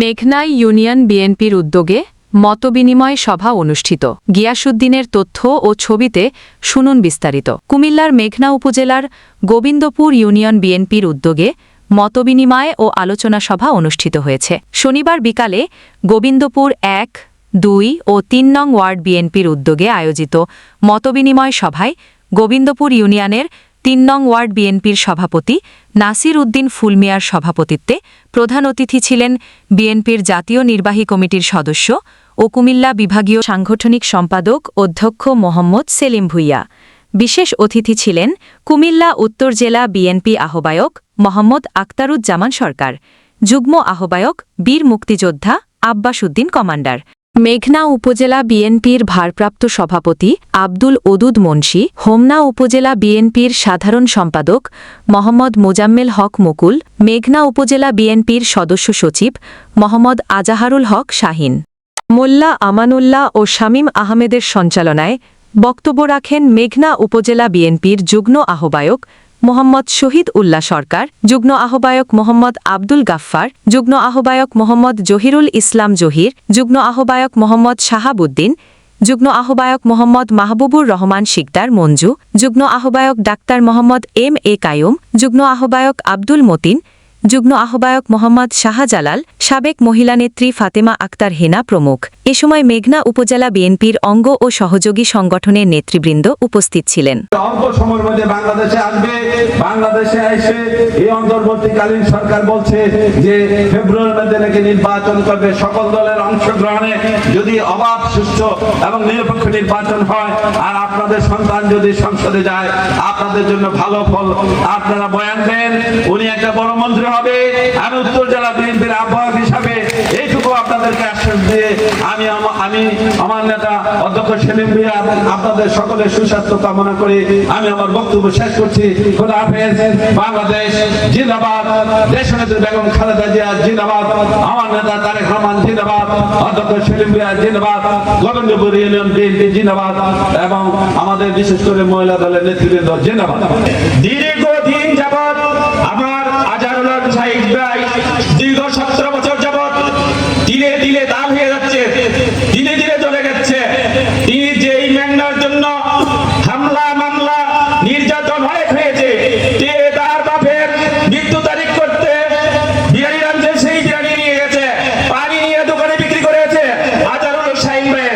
মেঘনাই union বিএনপির উদ্যোগে মতবিনিময় সভা অনুষ্ঠিত। গিয়াসুদ্দিনের তথ্য ও ছবিতে শুনুন বিস্তারিত। কুমিল্লার মেঘনা উপজেলার গোবিন্দপুর ইউনিয়ন বিএনপির উদ্যোগে মতবিনিময় ও আলোচনা সভা অনুষ্ঠিত হয়েছে। শনিবার বিকালে গোবিন্দপুর এক, দুই ও তিন নং ওয়ার্ড বিএনপির উদ্যোগে আয়োজিত মতবিনিময় সভায় গোবিন্দপুর ইউনিয়নের তিন নং ওয়ার্ড বিএনপির সভাপতি নাসির উদ্দিন ফুলমিয়ার সভাপতিত্বে প্রধান অতিথি ছিলেন বিএনপির জাতীয় নির্বাহী কমিটির সদস্য ও কুমিল্লা বিভাগীয় সাংগঠনিক সম্পাদক অধ্যক্ষ মোহাম্মদ সেলিম ভুইয়া। বিশেষ অতিথি ছিলেন কুমিল্লা উত্তর জেলা বিএনপি আহ্বায়ক মোহাম্মদ আক্তারুজ্জামান সরকার, যুগ্ম আহ্বায়ক বীর মুক্তিযোদ্ধা আব্বাস উদ্দিন কমান্ডার। মেঘনা উপজেলা বিএনপির ভারপ্রাপ্ত সভাপতি আব্দুল ওদুদ মুন্সি, হোমনা উপজেলা বিএনপির সাধারণ সম্পাদক মোহাম্মদ মোজাম্মেল হক মুকুল, মেঘনা উপজেলা বিএনপির সদস্য সচিব মোহাম্মদ আজাহারুল হক শাহিন। মোল্লা আমানুল্লাহ ও শামীম আহমেদের সঞ্চালনায় বক্তব্য রাখেন মেঘনা উপজেলা বিএনপির যুগ্ম আহ্বায়ক মোহাম্মদ শহীদ উল্লাহ সরকার, যুগ্ম আহ্বায়ক মোহাম্মদ আব্দুল গাফফার, যুগ্ম আহ্বায়ক মোহাম্মদ জহিরুল ইসলাম জহির, যুগ্ম আহ্বায়ক মোহাম্মদ শাহাবুদ্দিন, যুগ্ম আহ্বায়ক মোহাম্মদ মাহবুবুর রহমান শিকদার মঞ্জু, যুগ্ম আহ্বায়ক doctor Mohammad M A Kayum, যুগ্ম আহ্বায়ক আব্দুল মতিন যুগ্ম আহ্বায়ক মোহাম্মদ শাহজালাল, সাবেক মহিলা নেত্রী ফাতেমা আক্তার হেনা প্রমুখ। এ সময় মেঘনা উপজেলা বিএনপির অঙ্গ ও সহযোগী সংগঠনের নেতৃবৃন্দ উপস্থিত ছিলেন। বাংলাদেশে আসবে, বাংলাদেশে এসে এই অন্তর্বর্তীকালীন সরকার বলছে যে ফেব্রুয়ারির মধ্যে নাকি নির্বাচন করবে। সকল দলের অংশগ্রহণে যদি অবাধ, সুষ্ঠু এবং নিরপেক্ষ নির্বাচন হয়, আর আপনাদের সন্তান যদি সংসদে যায়, আপনাদের জন্য ভালো ফল। আপনারা বয়ান দেন, উনি একটা বড় মন্ত্রী হবে। আমি উত্তর জেলা বিএনপির আহ্বায়ক হিসাবে এইটুকু আপনাদেরকে আশ্বাস দিয়ে আমি আমি আমার নেতা অধ্যক্ষ সেলিম এবং আপনাদের সকলের সুস্বাস্থ্য কামনা করে আমি আমার বক্তব্য শেষ করছি। খোদা হাফেজ। বাংলাদেশ জিন্দাবাদ। দেশনেত্রী বেগম খালেদা জিয়া জিন্দাবাদ। আমার নেতা তারেক রহমান জিন্দাবাদ। অধ্যক্ষ সেলিম ভুইয়া জিন্দাবাদ। গোবিন্দপুর ইউনিয়ন বিএনপি জিন্দাবাদ। এবং আমাদের বিশেষ করে মহিলা দলের নেতৃবৃন্দ জিন্দাবাদ দীর্ঘদিন যাবৎ আমার আজারুল হক সাহিদ ভাই দীর্ঘ সতেরো বছর যাবৎ দিলে দিলে দাম হয়ে যাচ্ছে দিলে দিলে চলে যাচ্ছে তিনি যেই মেঘনার জন্য হামলা মামলা নির্যাতন অনেক হয়েছে তে তার বাপের মৃত্যু তারিখ করতে বিহারি রাজ্যে সেই বিরিয়ানি নিয়ে গেছে পানি নিয়ে দোকানে বিক্রি করেছে আজারুল হক সাহিদ ভাই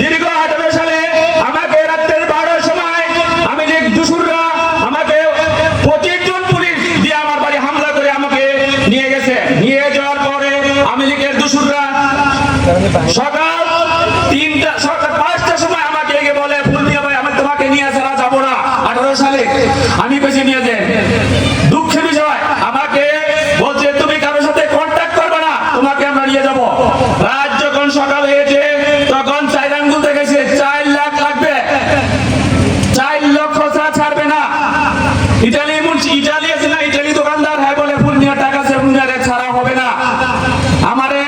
দীর্ঘ আঠারো সালে আমাকে রাত্রের বারোটার সময় আমি যে দুসুররা আমাকে পঁচিশ জন পুলিশ দিয়ে আমার বাড়ি হামলা করে আমাকে নিয়ে গেছে নিয়ে যাওয়ার পরে আমি লীগের দুসুররা তুমি কারোর সাথে করবে না, তোমাকে রাত যখন সকাল হয়েছে, তখন চার লাখ চার ছাড়বে না। ইটালি আছে না ইটালি দোকানদার হ্যাঁ বলে ফুল নিয়ে টাকা সে ফুল নিয়ে ছাড়া হবে না আমারে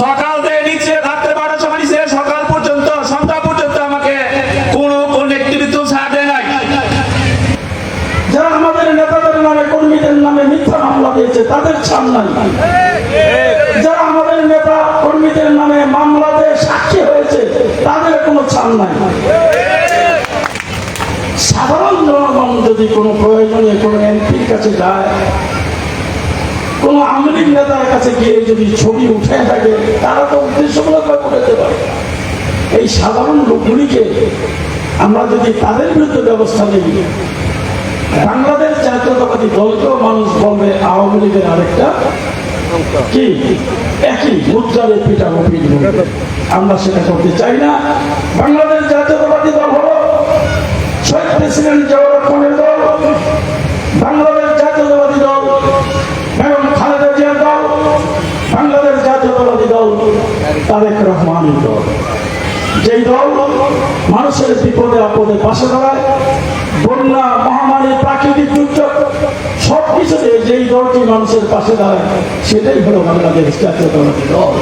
সকাল থেকে নিচে রাত্রে বারোটার সময় নিচে সকাল পর্যন্ত সন্ধ্যা পর্যন্ত আমাকে কোনো কোন নেতৃত্ব ছাড় দেয় নাই যারা আমাদের নেতাদের নামে কর্মীদের নামে মিথ্যা মামলা দিয়েছে তাদের নাই। যারা আমাদের নেতা কর্মীদের নামে মামলাতে সাক্ষী হয়েছে, তাদের কোনো ছাড় নাই। সাধারণ জনগণ যদি কোনো প্রয়োজনে কোনো এমপির কাছে যায়, কোন আমেরিক নেতার কাছে গিয়ে যদি ছবি উঠে থাকে, তারা তো উদ্দেশ্যমূলক করতে পারে। এই সাধারণ লোকগুলিকে আমরা যদি তাদের বিরুদ্ধে ব্যবস্থা নিই, বাংলাদেশ জাতীয়তাবাদী মানুষ বলবে আওয়ামী লীগের আরেকটা। কি? একই মুদ্রারে আমরা সেটা করতে চাই না। বাংলাদেশ জাতীয়তাবাদী দল হলো শহীদ প্রেসিডেন্ট জিয়াউর দল, বাংলাদেশ জাতীয়তাবাদী দল বেগম খালেদা জিয়ার দল, বাংলাদেশ জাতীয়তাবাদী দল, তারেক রহমানের দল। যেই দল মানুষের বিপদে আপদে পাশে দাঁড়ায়, বন্যা, মহামারী যেই দলটি মানুষের পাশে দাঁড়ায় সেটাই হলো বাংলাদেশ জাতীয়তাবাদী দল।